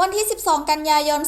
วันที่ 12 กันยายน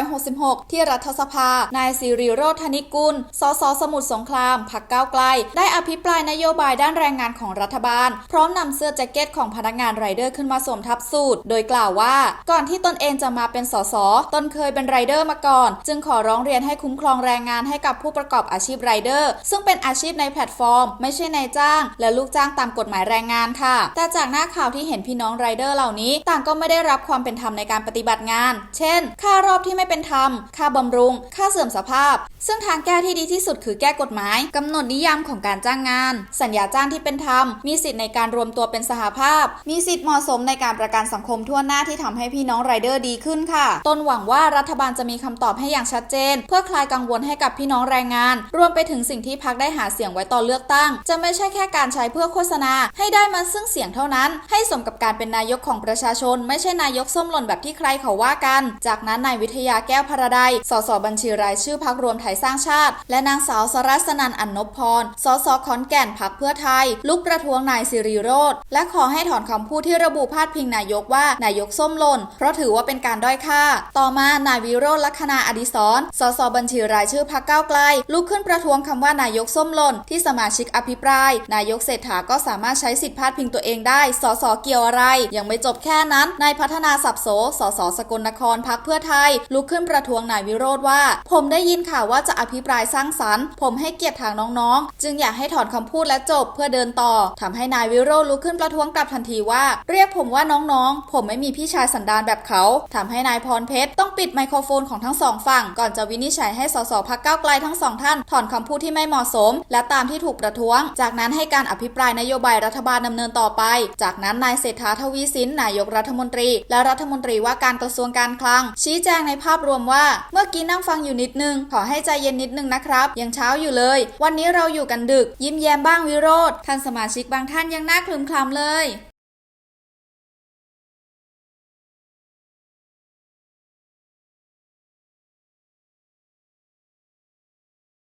2566 ที่รัฐสภา นายสิริโรธธนิกุล สส สมุทรสงคราม พักก้าวไกล ได้อภิปรายนโยบายด้านแรงงานของรัฐบาล พร้อมนำเสื้อแจ็คเก็ตของพนักงานไรเดอร์ขึ้นมาสวมทับสูตร โดยกล่าวว่า ก่อนที่ตนเองจะมาเป็นสส ตนเคยเป็นไรเดอร์มาก่อน จึงขอร้องเรียนให้คุ้มครองแรงงานให้กับผู้ประกอบอาชีพไรเดอร์ ซึ่งเป็นอาชีพในแพลตฟอร์ม ไม่ใช่นายจ้าง และลูกจ้างตามกฎหมายแรงงานค่ะ แต่จากหน้าข่าวที่เห็นพี่น้องไรเดอร์เหล่านี้ ต่างก็ไม่ได้รับความเป็นธรรมในการปฏิบัติงาน เช่น ค่ารอบที่ไม่เป็นธรรม ค่าบำรุง ค่าเสื่อมสภาพ ซึ่งทางแก้ที่ดีที่สุดคือแก้กฎหมายกำหนดนิยามของการจ้างงาน สัญญาจ้างที่เป็นธรรม มีสิทธิ์ในการรวมตัวเป็นสหภาพ มีสิทธิ์เหมาะสมในการประกันสังคมทั่วหน้าที่ทำให้พี่น้องไรเดอร์ดีขึ้นค่ะ ต้นหวังว่ารัฐบาลจะมีคำตอบให้อย่างชัดเจน เพื่อคลายกังวลให้กับพี่น้องแรงงาน รวมไปถึงสิ่งที่พักได้หาเสียงไว้ตอนเลือกตั้ง จะไม่ใช่แค่การใช้เพื่อโฆษณา ให้ได้มาซึ่งเสียงเท่านั้น ให้สมกับการเป็นนายกของประชาชน ไม่ใช่นายกส้มหล่นแบบที่ใครเขาว่ากัน จากนั้นนายวิทยาแก้วพระไดสสบัญชีรายชื่อพักรวมไทยสร้างชาติ และนางสาวสรัสนันท์อันนพพร สสขอนแก่นพักเพื่อไทย ลุกประท้วงนายสิริโรธและขอให้ถอนคำพูดที่ระบุพาดพิงนายกว่านายกส้มหล่น เพราะถือว่าเป็นการด้อยค่า ต่อมานายวิโรธลัคนาอดิศรสสบัญชีรายชื่อพักก้าวไกล ลุกขึ้นประท้วงคำว่านายกส้มหล่นที่สมาชิกอภิปราย นายกเศรษฐาก็สามารถใช้สิทธิพาดพิงตัวเองได้ สสเกี่ยวอะไร ยังไม่จบแค่นั้นนายพัฒนาสับโสสสสกลนครพักเพื่อไทย ลุกขึ้นประท้วงนายวิโรธว่า ผมได้ยินข่าวว่าจะอภิปรายสร้างสรรค์ ผมให้เกียรติทางน้องๆ จึงอยากให้ถอนคำพูดและจบเพื่อเดินต่อทำให้นายวิโรธลุกขึ้นประท้วงกลับทันทีว่า เรียกผมว่าน้องๆ ผมไม่มีพี่ชายสันดานแบบเขาทำให้นายพรเพชรต้องปิดไมโครโฟนของทั้งสองฝั่ง ก่อนจะวินิจฉัยให้สสพักเก้าไกลทั้งสองท่าน ถอนคำพูดที่ไม่เหมาะสม และตามที่ถูกประท้วง จากนั้นให้การอภิปรายนโยบายรัฐบาลดำเนินต่อไป จากนั้นนายเศรษฐาทวีสินนายกรัฐมนตรี และรัฐมนตรีว่าการกระทรวงการคลัง ชี้แจงในภาพรวมว่า เมื่อกี้นั่งฟังอยู่นิดนึง ขอให้ใจเย็นนิดนึงนะครับ ยังเช้าอยู่เลย วันนี้เราอยู่กันดึก ยิ้มแย้มบ้างวิโรธท่านสมาชิกบางท่านยังหน้าคลึมคล้ำเลย